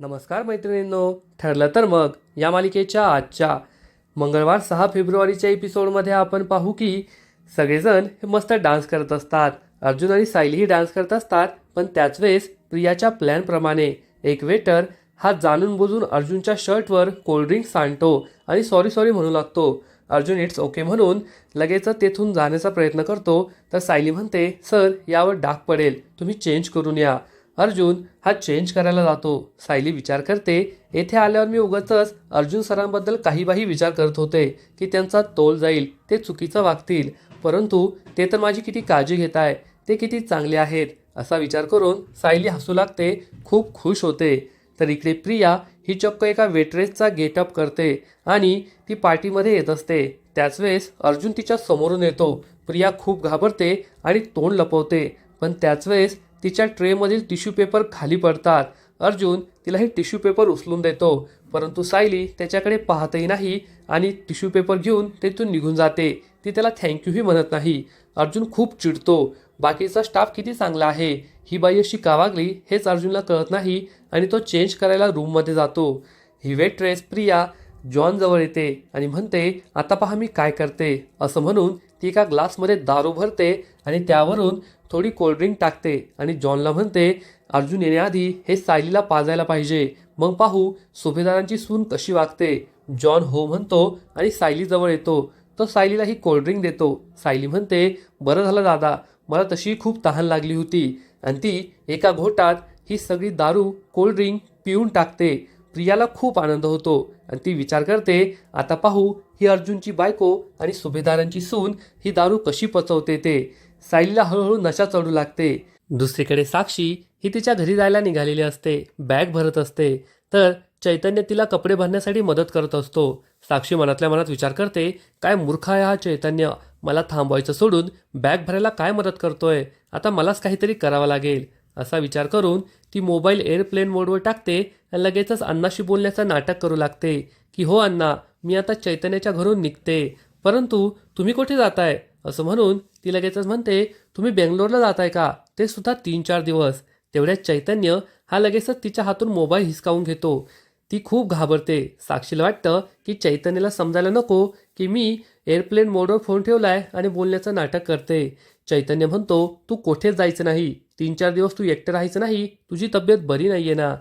नमस्कार मैत्रिणींनो. ठरलं तर मग या मालिकेच्या आजच्या मंगळवार सहा फेब्रुवारीच्या एपिसोडमध्ये आपण पाहू की सगळेजण हे मस्त डान्स करत असतात. अर्जुन आणि सायलीही डान्स करत असतात पण त्याच वेळेस प्रियाच्या प्लॅनप्रमाणे एक वेटर हा जाणून बुजून अर्जुनच्या शर्टवर कोल्ड्रिंक सांडतो आणि सॉरी सॉरी म्हणू लागतो. अर्जुन इट्स ओके म्हणून लगेच तेथून जाण्याचा प्रयत्न करतो. तर सायली म्हणते सर यावर डाग पडेल. तुम्ही चेंज करून या. अर्जुन हा चेंज करायला जातो. सायली विचार करते येथे आल्यावर मी उगाचच अर्जुन सरांबद्दल काही बाही विचार करत होते की त्यांचा तोल जाईल ते चुकीचं वागतील. परंतु ते तर माझी किती काळजी घेत आहे ते किती चांगले आहेत असा विचार करून सायली हसू लागते खूप खुश होते. तर इकडे प्रिया ही चक्क एका वेट्रेसचा गेटअप करते आणि ती पार्टीमध्ये येत असते. त्याच वेळेस अर्जुन तिच्या समोरून येतो. प्रिया खूप घाबरते आणि तोंड लपवते. पण त्याच वेळेस तिच्या ट्रेमधील टिश्यू पेपर खाली पडतात. अर्जुन तिला हे टिश्यू पेपर उचलून देतो. परंतु सायली त्याच्याकडे पाहतही नाही आणि टिश्यू पेपर घेऊन तेथून निघून जाते. ती त्याला थँक्यूही म्हणत नाही. अर्जुन खूप चिडतो. बाकीचा स्टाफ किती चांगला आहे? ही बाई अशी का वागली हेच अर्जुनला कळत नाही आणि तो चेंज करायला रूममध्ये जातो. ही वेट्रेस प्रिया जॉन जवळ येते आणि म्हणते आता पहा मी काय करते. असं म्हणून ती एका ग्लासमध्ये दारू भरते आणि त्यावरून थोडी कोल्ड्रिंक टाकते आणि जॉनला म्हणते अर्जुन येण्याआधी हे सायलीला पाजायला पाहिजे. मग पाहू सुभेदारांची सून कशी वागते. जॉन हो म्हणतो आणि सायली जवळ येतो. तो सायलीला ही कोल्ड्रिंक देतो. सायली म्हणते बरं झालं दादा मला तशी खूप तहान लागली होती. आणि ती एका घोटात ही सगळी दारू कोल्ड्रिंक पिऊन टाकते. प्रियाला खूप आनंद होतो. आणि ती विचार करते आता पाहू ही अर्जुनची बायको आणि सुभेदारांची सून ही दारू कशी पचवते ते? सायलीला हळूहळू नशा चढू लागते. दुसरीकडे साक्षी ही तिच्या घरी जायला निघालेली असते. बॅग भरत असते. तर चैतन्य तिला कपडे भरण्यासाठी मदत करत असतो. साक्षी मनातल्या मनात विचार करते काय मूर्ख आहे हा चैतन्य? मला थांबवायचं सोडून बॅग भरायला काय मदत करतोय? आता मलाच काहीतरी करावं लागेल. असा विचार करून ती मोबाईल एअरप्लेन मोडवर टाकते आणि लगेचच अण्णाशी बोलण्याचं नाटक करू लागते की हो अण्णा मी आता चैतन्याच्या घरून निघते. परंतु तुम्ही कुठे जाताय? असं म्हणून ती लगेचच म्हणते तुम्ही बेंगलोरला जाताय का? ते सुद्धा तीन चार दिवस. तेवढ्यात चैतन्य हा लगेचच तिच्या हातून मोबाईल हिसकावून घेतो. ती खूप घाबरते. साक्षीला वाटतं की चैतन्यला समजायला नको की मी एअरप्लेन मोडवर फोन ठेवलाय आणि बोलण्याचं नाटक करते. चैतन्य म्हणतो तू कोठेच जायचं नाही? तीन चार दिवस तू एकटं राहायचं नाही? तुझी तब्येत बरी नाही आहे ना?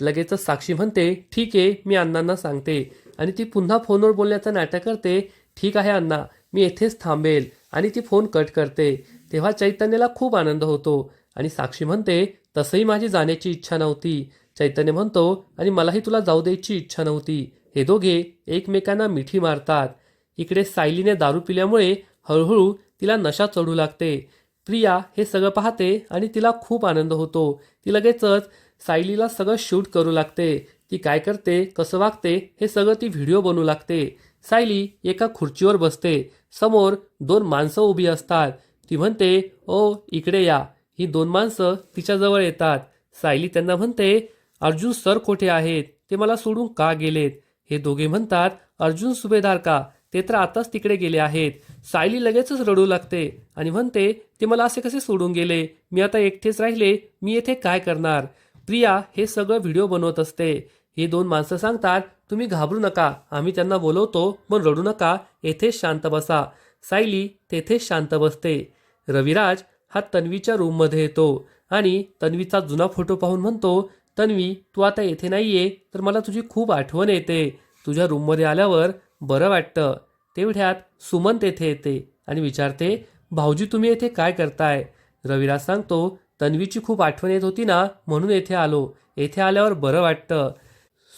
लगेचच साक्षी म्हणते ठीक आहे मी अण्णांना सांगते. आणि ती पुन्हा फोनवर बोलण्याचं नाटक करते ठीक आहे अण्णा मी येथेच थांबेल. आणि ती फोन कट करते. तेव्हा चैतन्याला खूप आनंद होतो आणि साक्षी म्हणते तसंही माझी जाण्याची इच्छा नव्हती. चैतन्य म्हणतो आणि मलाही तुला जाऊ द्यायची इच्छा नव्हती. हे दोघे एकमेकांना मिठी मारतात. इकडे सायलीने दारू पिल्यामुळे हळूहळू तिला नशा चढू लागते. प्रिया हे सगळं पाहते आणि तिला खूप आनंद होतो. ती लगेचच सायलीला सगळं शूट करू लागते. ती काय करते कसं वागते हे सगळं ती व्हिडिओ बनवू लागते. सायली एका खुर्चीवर बसते. समोर दोन माणसं उभी असतात. ती म्हणते ओ इकडे या. ही दोन माणसं तिच्याजवळ येतात. सायली त्यांना म्हणते अर्जुन सर कोठे आहेत? ते मला सोडून का गेलेत? हे दोघे म्हणतात अर्जुन सुभेदार का? ते तर आताच तिकडे गेले आहेत. सायली लगेचच रडू लागते आणि म्हणते ते मला असे कसे सोडून गेले? मी आता एकटेच राहिले. मी येथे काय करणार? प्रिया हे सगळं व्हिडिओ बनवत असते. हे दोन माणसं सांगतात तुम्ही घाबरू नका. आम्ही त्यांना बोलवतो पण रडू नका. येथेच शांत बसा. सायली तेथेच शांत बसते. रविराज हा तन्वीच्या रूममध्ये येतो आणि तन्वीचा जुना फोटो पाहून म्हणतो तन्वी तू आता येथे नाही आहे तर मला तुझी खूप आठवण येते. तुझ्या रूममध्ये आल्यावर बरं वाटतं. तेवढ्यात सुमन तेथे येते आणि विचारते भाऊजी तुम्ही येथे काय करताय? रविराज सांगतो तन्वीची खूप आठवण येत होती ना म्हणून येथे आलो. येथे आल्यावर बरं वाटतं.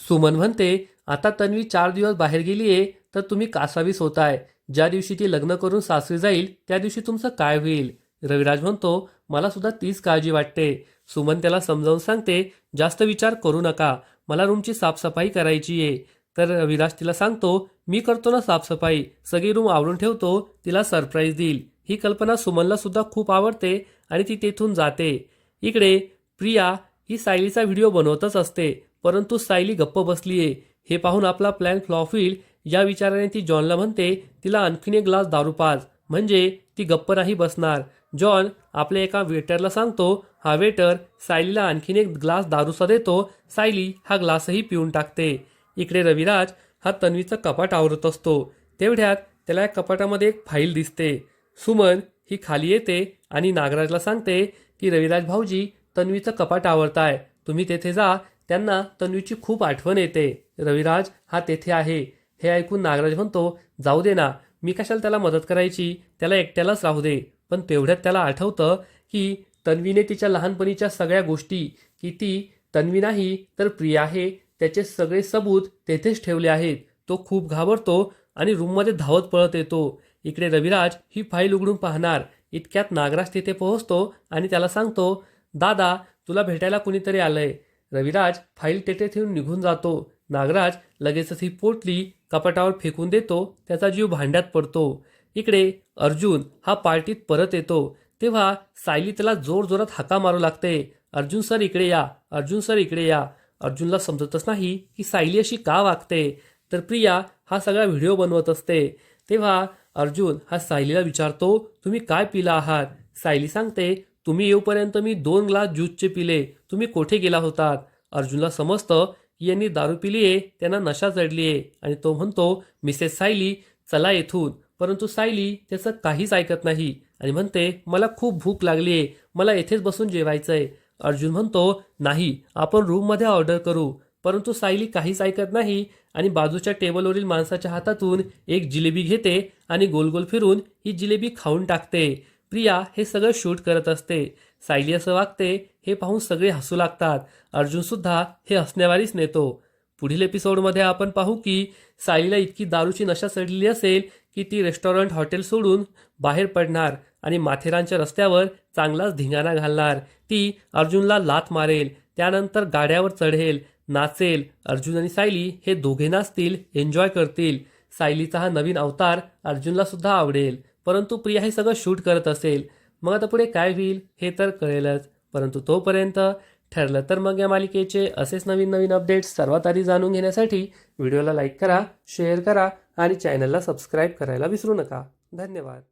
सुमन म्हणते आता तन्वी चार दिवस बाहेर गेली आहे तर तुम्ही कासावीस होताय. ज्या दिवशी ती लग्न करून सासरी जाईल त्या दिवशी तुमचं काय होईल? रविराज म्हणतो मला सुद्धा तीच काळजी वाटते. सुमन त्याला समजावून सांगते जास्त विचार करू नका. मला रूमची साफसफाई करायची आहे. तर रविराज तिला सांगतो मी करतो ना साफसफाई. सगळी रूम आवरून ठेवतो. तिला सरप्राईज देईल. ही कल्पना सुमनला सुद्धा खूप आवडते आणि ती तेथून जाते. इकडे प्रिया ही सायलीचा व्हिडिओ बनवतच असते. परंतु सायली गप्प बसलीये हे पाहून आपला प्लॅन फ्लॉप होईल. या विचाराने ती जॉनला म्हणते तिला आणखीन एक ग्लास दारू पाज. म्हणजे ती गप्प नाही बसणार. जॉन आपल्या एका वेटरला सांगतो हा वेटर सायलीला आणखीन एक ग्लास दारूचा देतो. सायली हा ग्लासही पिऊन टाकते. इकडे रविराज हा तन्वीचं कपाट आवरत असतो. तेवढ्यात त्याला या कपाटामध्ये एक फाईल दिसते. सुमन ही खाली येते आणि नागराजला सांगते की रविराज भाऊजी तन्वीचं कपाट आवडताय तुम्ही तेथे जा. त्यांना तन्वीची खूप आठवण येते. रविराज हा तेथे आहे. हे ऐकून नागराज म्हणतो जाऊ दे ना. मी कशाला त्याला मदत करायची? त्याला एकट्यालाच राहू दे. पण तेवढ्यात त्याला आठवतं की तन्वीने तिच्या लहानपणीच्या सगळ्या गोष्टी की ती तन्वी नाही तर प्रिया आहे. त्याचे सगळे सबूत तेथेच ठेवले आहेत. तो खूप घाबरतो आणि रूममध्ये धावत पळत येतो. इकडे रविराज ही फाईल उघडून पाहणार. इतक्यात नागराज तिथे पोहोचतो आणि त्याला सांगतो दादा तुला भेटायला कुणीतरी आलंय. रविराज फाईल तेथे ठेवून निघून जातो. नागराज लगेचच ही पोटली कपाटावर फेकून देतो त्याचा जीव भांड्यात पडतो. इकडे अर्जुन हा पार्टीत परत येतो. तेव्हा सायली त्याला जोर जोरात हाका मारू लागते. अर्जुन सर इकडे या अर्जुन सर इकडे या. अर्जुनला समजतच नाही की सायली अशी का वागते. तर प्रिया हा सगळा व्हिडिओ बनवत असते. तेव्हा अर्जुन हा सायलीला विचारतो तुम्ही काय पिला आहात? सायली सांगते तुम्ही येऊपर्यंत मी दोन ग्लास ज्यूसचे पिले. तुम्ही कोठे गेला होतात? अर्जुनला समजतं यांनी दारू पिली आहे त्यांना नशा चढली आहे. आणि तो म्हणतो मिसेस सायली चला येथून. परंतु सायली त्याचं काहीच ऐकत नाही आणि म्हणते मला खूप भूक लागली आहे मला येथेच बसून जेवायचं आहे अर्जुन म्हणतो नाही आपण रूममध्ये ऑर्डर करू. परंतु सायली काहीच ऐकत नाही आणि बाजूच्या टेबलवरील माणसाच्या हातातून एक जिलेबी घेते आणि गोल गोल फिरून ही जिलेबी खाऊन टाकते. प्रिया हे सगळं शूट करत असते. सायली असं वागते हे पाहून सगळे हसू लागतात. अर्जुनसुद्धा हे हसण्यावारीच नेतो. पुढील एपिसोडमध्ये आपण पाहू की सायलीला इतकी दारूची नशा चढलेली असेल की ती रेस्टॉरंट हॉटेल सोडून बाहेर पडणार आणि माथेरानच्या रस्त्यावर चांगलाच धिंगाणा घालणार. ती अर्जुनला लात मारेल त्यानंतर गाड्यावर चढेल नाचेल. अर्जुन आणि सायली हे दोघे नाचतील एन्जॉय करतील. सायलीचा हा नवीन अवतार अर्जुनला सुद्धा आवडेल. परंतु प्रिया हे सगळं शूट करत असेल. मग आता पुढे काय होईल हे तर कळेलच. परंतु तोपर्यंत ठरलं तर मग या मालिकेचे असेच नवीन नवीन अपडेट्स सर्वात आधी जाणून घेण्यासाठी व्हिडिओला लाईक करा शेअर करा आणि चॅनलला सबस्क्राईब करायला विसरू नका. धन्यवाद.